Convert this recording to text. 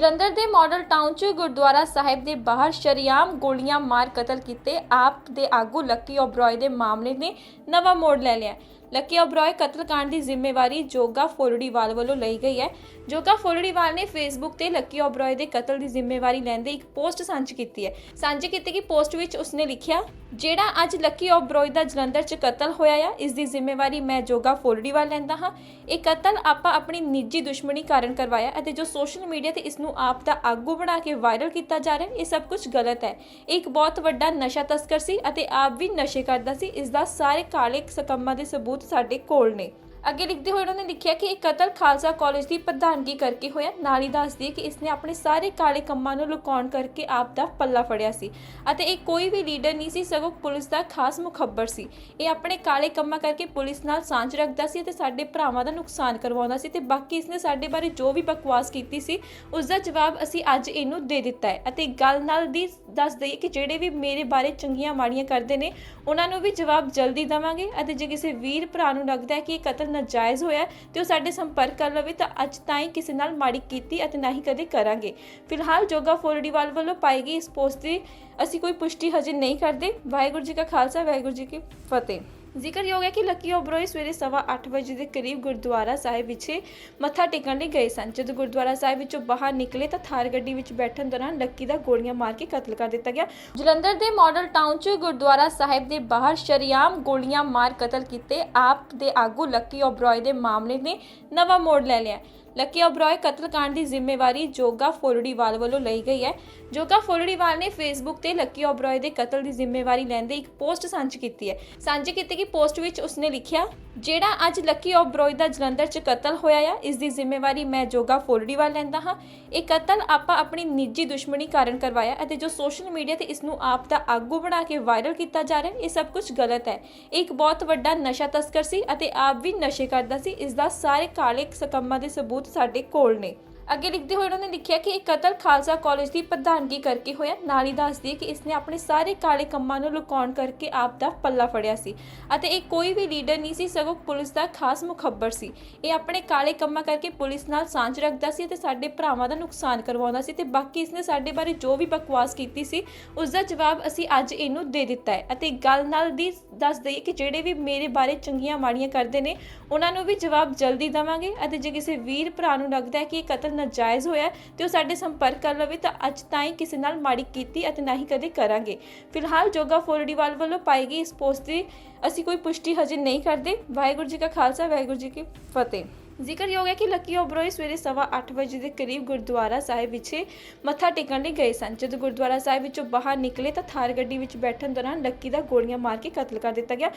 ਜਲੰਧਰ ਦੇ model town 'ਚ ਗੁਰਦੁਆਰਾ ਸਾਹਿਬ ਦੇ ਬਾਹਰ ਸ਼ਰੀਆਮ ਗੋਲੀਆਂ ਮਾਰ ਕਤਲ ਕੀਤੇ। ਆਪ ਦੇ ਆਗੂ ਲੱਕੀ ਓਬਰੋਏ ਦੇ ਮਾਮਲੇ ਨੇ ਨਵਾਂ ਮੋੜ ਲੈ ਲਿਆ। ਲੱਕੀ ਓਬਰੋਏ ਕਤਲकांड ਦੀ ਜ਼ਿੰਮੇਵਾਰੀ ਜੋਗਾ ਫੋਲੜੀਵਾਲ ਵੱਲੋਂ ਲਈ ਗਈ ਹੈ। ਜੋਗਾ ਫੋਲੜੀਵਾਲ ਨੇ ਫੇਸਬੁੱਕ ਤੇ ਲੱਕੀ ਓਬਰੋਏ ਦੇ ਕਤਲ ਦੀ ਜ਼ਿੰਮੇਵਾਰੀ ਲੈਂਦੇ ਇੱਕ ਪੋਸਟ ਸਾਂਝੀ ਕੀਤੀ ਹੈ। ਸਾਂਝੀ ਕੀਤੀ ਗਈ ਪੋਸਟ ਵਿੱਚ ਉਸਨੇ ਲਿਖਿਆ, ਜਿਹੜਾ ਅੱਜ ਲੱਕੀ ਓਬਰੋਏ ਦਾ ਜਲੰਧਰ 'ਚ ਕਤਲ ਹੋਇਆ ਆ, ਇਸ ਦੀ ਜ਼ਿੰਮੇਵਾਰੀ ਮੈਂ ਜੋਗਾ ਫੋਲੜੀਵਾਲ ਲੈਂਦਾ ਹਾਂ। ਇਹ ਕਤਲ ਆਪਾਂ ਆਪਣੀ ਨਿੱਜੀ ਦੁਸ਼ਮਣੀ ਕਾਰਨ ਕਰਵਾਇਆ ਅਤੇ ਜੋ ਸੋਸ਼ਲ ਮੀਡੀਆ ਤੇ ਇਸ ਨੂੰ ਆਪ ਦਾ ਆਗੂ ਬਣਾ ਕੇ ਵਾਇਰਲ ਕੀਤਾ ਜਾ ਰਿਹਾ, ਇਹ ਸਭ ਕੁਝ ਗਲਤ ਹੈ। ਇਹ ਇੱਕ ਬਹੁਤ ਵੱਡਾ ਨਸ਼ਾ ਤਸਕਰ ਸੀ ਅਤੇ ਆਪ ਵੀ ਨਸ਼ੇ ਕਰਦਾ ਸੀ। ਇਸ ਦਾ ਸਾਰੇ ਕਾਲੇ ਸਕੰਮਾਂ ਦੇ ਸਬੂਤ ਸਾਡੇ ਕੋਲ ਨੇ। ਅੱਗੇ ਲਿਖਦੇ ਹੋਏ ਉਹਨਾਂ ਨੇ ਲਿਖਿਆ ਕਿ ਇਹ ਕਤਲ ਖਾਲਸਾ ਕਾਲਜ ਦੀ ਪ੍ਰਧਾਨਗੀ ਕਰਕੇ ਹੋਇਆ। ਨਾਲ ਹੀ ਦੱਸਦੀ ਹੈ ਕਿ ਇਸਨੇ ਆਪਣੇ ਸਾਰੇ ਕਾਲੇ ਕੰਮਾਂ ਨੂੰ ਲੁਕਾਉਣ ਕਰਕੇ ਆਪ ਦਾ ਪੱਲਾ ਫੜਿਆ ਸੀ ਅਤੇ ਇਹ ਕੋਈ ਵੀ ਲੀਡਰ ਨਹੀਂ ਸੀ, ਸਗੋਂ ਪੁਲਿਸ ਦਾ ਖਾਸ ਮੁਖੱਬਰ ਸੀ। ਇਹ ਆਪਣੇ ਕਾਲੇ ਕੰਮਾਂ ਕਰਕੇ ਪੁਲਿਸ ਨਾਲ ਸਾਂਝ ਰੱਖਦਾ ਸੀ ਅਤੇ ਸਾਡੇ ਭਰਾਵਾਂ ਦਾ ਨੁਕਸਾਨ ਕਰਵਾਉਂਦਾ ਸੀ ਤੇ ਬਾਕੀ ਇਸਨੇ ਸਾਡੇ ਬਾਰੇ ਜੋ ਵੀ ਬਕਵਾਸ ਕੀਤੀ ਸੀ, ਉਸ ਦਾ ਜਵਾਬ ਅਸੀਂ ਅੱਜ ਇਹਨੂੰ ਦੇ ਦਿੱਤਾ ਹੈ। ਅਤੇ ਗੱਲ ਨਾਲ ਦੀ ਦੱਸ ਦਈਏ ਕਿ ਜਿਹੜੇ ਵੀ ਮੇਰੇ ਬਾਰੇ ਚੰਗੀਆਂ ਮਾੜੀਆਂ ਕਰਦੇ ਨੇ, ਉਹਨਾਂ ਨੂੰ ਵੀ ਜਵਾਬ ਜਲਦੀ ਦੇਵਾਂਗੇ ਅਤੇ ਜੇ ਕਿਸੇ ਵੀਰ ਭਰਾ ਨੂੰ ਲੱਗਦਾ ਹੈ ਕਿ ਇਹ ਕਤਲ ਨਾਜਾਇਜ਼ ਹੋਇਆ ਤੇ ਉਹ ਸਾਡੇ ਸੰਪਰਕ ਕਰ ਲਵੇ ਤਾਂ ਅੱਜ ਤਾਈਂ ਕਿਸੇ ਨਾਲ ਮਾੜੀ ਕੀਤੀ ਅਤੇ ਨਾ ਹੀ ਕਦੇ ਕਰਾਂਗੇ। ਫਿਲਹਾਲ ਜੋਗਾ ਫੋਰਡੀਵਾਲ ਵੱਲੋਂ ਪਾਈ ਗਈ ਇਸ ਪੋਸਟ ਦੀ ਅਸੀਂ ਕੋਈ ਪੁਸ਼ਟੀ ਹਜੇ ਨਹੀਂ ਕਰਦੇ। ਵਾਹਿਗੁਰੂ ਜੀ ਕਾ ਖਾਲਸਾ, ਵਾਹਿਗੁਰੂ ਜੀ ਕੀ ਫਤਿਹ। ਜ਼ਿਕਰਯੋਗ ਹੈ ਕਿ ਲੱਕੀ ਓਬਰੋਏ ਸਵੇਰੇ ਸਵਾ ਅੱਠ ਵਜੇ ਦੇ ਕਰੀਬ ਗੁਰਦੁਆਰਾ ਸਾਹਿਬ ਵਿਖੇ ਮੱਥਾ ਟੇਕਣ ਲਈ ਗਏ ਸਨ। ਜਦੋਂ ਗੁਰਦੁਆਰਾ ਸਾਹਿਬ ਵਿੱਚੋਂ ਬਾਹਰ ਨਿਕਲੇ ਤਾਂ ਥਾਰ ਗੱਡੀ ਵਿੱਚ ਬੈਠਣ ਦੌਰਾਨ ਲੱਕੀ ਦਾ ਗੋਲੀਆਂ ਮਾਰ ਕੇ ਕਤਲ ਕਰ ਦਿੱਤਾ ਗਿਆ। ਜਲੰਧਰ ਦੇ ਮਾਡਲ ਟਾਊਨ 'ਚ ਗੁਰਦੁਆਰਾ ਸਾਹਿਬ ਦੇ ਬਾਹਰ ਸ਼ਰੀਆਮ ਗੋਲੀਆਂ ਮਾਰ ਕਤਲ ਕੀਤੇ। ਆਪ ਦੇ ਆਗੂ ਲੱਕੀ ਓਬਰੋਏ ਦੇ ਮਾਮਲੇ ਨੇ ਨਵਾਂ ਮੋੜ ਲੈ ਲਿਆ। ਲੱਕੀ ਓਬਰੋਏ ਕਤਲकांड ਦੀ ਜ਼ਿੰਮੇਵਾਰੀ ਜੋਗਾ ਫੋਲੜੀਵਾਲ ਵੱਲੋਂ ਲਈ ਗਈ ਹੈ। ਜੋਗਾ ਫੋਲੜੀਵਾਲ ਨੇ ਫੇਸਬੁੱਕ ਤੇ ਲੱਕੀ ਓਬਰੋਏ ਦੇ ਕਤਲ ਦੀ ਜ਼ਿੰਮੇਵਾਰੀ ਲੈਂਦੇ ਇੱਕ ਪੋਸਟ ਸਾਂਝੀ ਕੀਤੀ ਹੈ। ਸਾਂਝੀ ਕੀਤੀ ਗਈ ਪੋਸਟ ਵਿੱਚ ਉਸਨੇ ਲਿਖਿਆ, ਜਿਹੜਾ ਅੱਜ ਲੱਕੀ ਓਬਰੋਏ ਦਾ ਜਲੰਧਰ 'ਚ ਕਤਲ ਹੋਇਆ ਆ, ਇਸ ਦੀ ਜ਼ਿੰਮੇਵਾਰੀ ਮੈਂ ਜੋਗਾ ਫੋਲੜੀਵਾਲ ਲੈਂਦਾ ਹਾਂ। ਇਹ ਕਤਲ ਆਪਾਂ ਆਪਣੀ ਨਿੱਜੀ ਦੁਸ਼ਮਣੀ ਕਾਰਨ ਕਰਵਾਇਆ ਅਤੇ ਜੋ ਸੋਸ਼ਲ ਮੀਡੀਆ ਤੇ ਇਸ ਨੂੰ ਆਪ ਦਾ ਆਗੂ ਬਣਾ ਕੇ ਵਾਇਰਲ ਕੀਤਾ ਜਾ ਰਿਹਾ, ਇਹ ਸਭ ਕੁਝ ਗਲਤ ਹੈ। ਇਹ ਇੱਕ ਬਹੁਤ ਵੱਡਾ ਨਸ਼ਾ ਤਸਕਰ ਸੀ ਅਤੇ ਆਪ ਵੀ ਨਸ਼ੇ ਕਰਦਾ ਸੀ। ਇਸ ਦਾ ਸਾਰੇ ਕਾਲੇ ਸਕੰਮਾਂ ਦੇ ਸਬੂਤ ਸਾਡੇ ਕੋਲ ਨੇ। ਅੱਗੇ ਲਿਖਦੇ ਹੋਏ ਉਹਨਾਂ ਨੇ ਲਿਖਿਆ ਕਿ ਇਹ ਕਤਲ ਖਾਲਸਾ ਕਾਲਜ ਦੀ ਪ੍ਰਧਾਨਗੀ ਕਰਕੇ ਹੋਇਆ। ਨਾਲ ਹੀ ਦੱਸਦੀ ਹੈ ਕਿ ਇਸਨੇ ਆਪਣੇ ਸਾਰੇ ਕਾਲੇ ਕੰਮਾਂ ਨੂੰ ਲੁਕਾਉਣ ਕਰਕੇ ਆਪ ਦਾ ਪੱਲਾ ਫੜਿਆ ਸੀ ਅਤੇ ਇਹ ਕੋਈ ਵੀ ਲੀਡਰ ਨਹੀਂ ਸੀ, ਸਗੋਂ ਪੁਲਿਸ ਦਾ ਖਾਸ ਮੁਖੱਬਰ ਸੀ। ਇਹ ਆਪਣੇ ਕਾਲੇ ਕੰਮਾਂ ਕਰਕੇ ਪੁਲਿਸ ਨਾਲ ਸਾਂਝ ਰੱਖਦਾ ਸੀ ਅਤੇ ਸਾਡੇ ਭਰਾਵਾਂ ਦਾ ਨੁਕਸਾਨ ਕਰਵਾਉਂਦਾ ਸੀ ਤੇ ਬਾਕੀ ਇਸਨੇ ਸਾਡੇ ਬਾਰੇ ਜੋ ਵੀ ਬਕਵਾਸ ਕੀਤੀ ਸੀ, ਉਸ ਦਾ ਜਵਾਬ ਅਸੀਂ ਅੱਜ ਇਹਨੂੰ ਦੇ ਦਿੱਤਾ ਹੈ। ਅਤੇ ਗੱਲ ਨਾਲ ਦੀ ਦੱਸ ਦਈਏ ਕਿ ਜਿਹੜੇ ਵੀ ਮੇਰੇ ਬਾਰੇ ਚੰਗੀਆਂ ਮਾੜੀਆਂ ਕਰਦੇ ਨੇ, ਉਹਨਾਂ ਨੂੰ ਵੀ ਜਵਾਬ ਜਲਦੀ ਦੇਵਾਂਗੇ ਅਤੇ ਜੇ ਕਿਸੇ ਵੀਰ ਭਰਾ ਨੂੰ ਲੱਗਦਾ ਹੈ ਕਿ ਇਹ ਕਤਲ ਨਾਜਾਇਜ਼ ਹੋਇਆ ਹੈ, ਤੇ ਉਹ ਸਾਡੇ ਸੰਪਰਕ ਕਰ ਲਵੇ ਤਾਂ ਅੱਜ ਤਾਈਂ ਕਿਸੇ ਨਾਲ ਮਾੜੀ ਕੀਤੀ ਅਤੇ ਨਾ ਹੀ ਕਦੇ ਕਰਾਂਗੇ। ਫਿਲਹਾਲ ਜੋਗਾ ਫੋਰਡੀਵਾਲ ਵੱਲੋਂ ਪਾਈ ਗਈ ਇਸ ਪੋਸਟ ਦੀ ਅਸੀਂ ਕੋਈ ਪੁਸ਼ਟੀ ਹਜੇ ਨਹੀਂ ਕਰਦੇ। ਵਾਹਿਗੁਰੂ ਜੀ ਕਾ ਖਾਲਸਾ ਵਾਹਿਗੁਰੂ ਜੀ ਕੀ ਫਤਿਹ। ਜ਼ਿਕਰਯੋਗ ਹੈ ਕਿ ਲੱਕੀ ਓਬਰੋਏ ਸਵੇਰੇ ਸਵਾ ਅੱਠ ਵਜੇ ਦੇ ਕਰੀਬ ਗੁਰਦੁਆਰਾ ਸਾਹਿਬ ਵਿਖੇ ਮੱਥਾ ਟੇਕਣ ਲਈ ਗਏ ਸਨ। ਜਦੋਂ ਗੁਰਦੁਆਰਾ ਸਾਹਿਬ ਵਿੱਚੋਂ ਬਾਹਰ ਨਿਕਲੇ ਤਾਂ ਥਾਰ ਗੱਡੀ ਵਿੱਚ ਬੈਠਣ ਦੌਰਾਨ ਲੱਕੀ ਦਾ ਗੋਲੀਆਂ ਮਾਰ ਕੇ ਕਤਲ ਕਰ ਦਿੱਤਾ ਗਿਆ।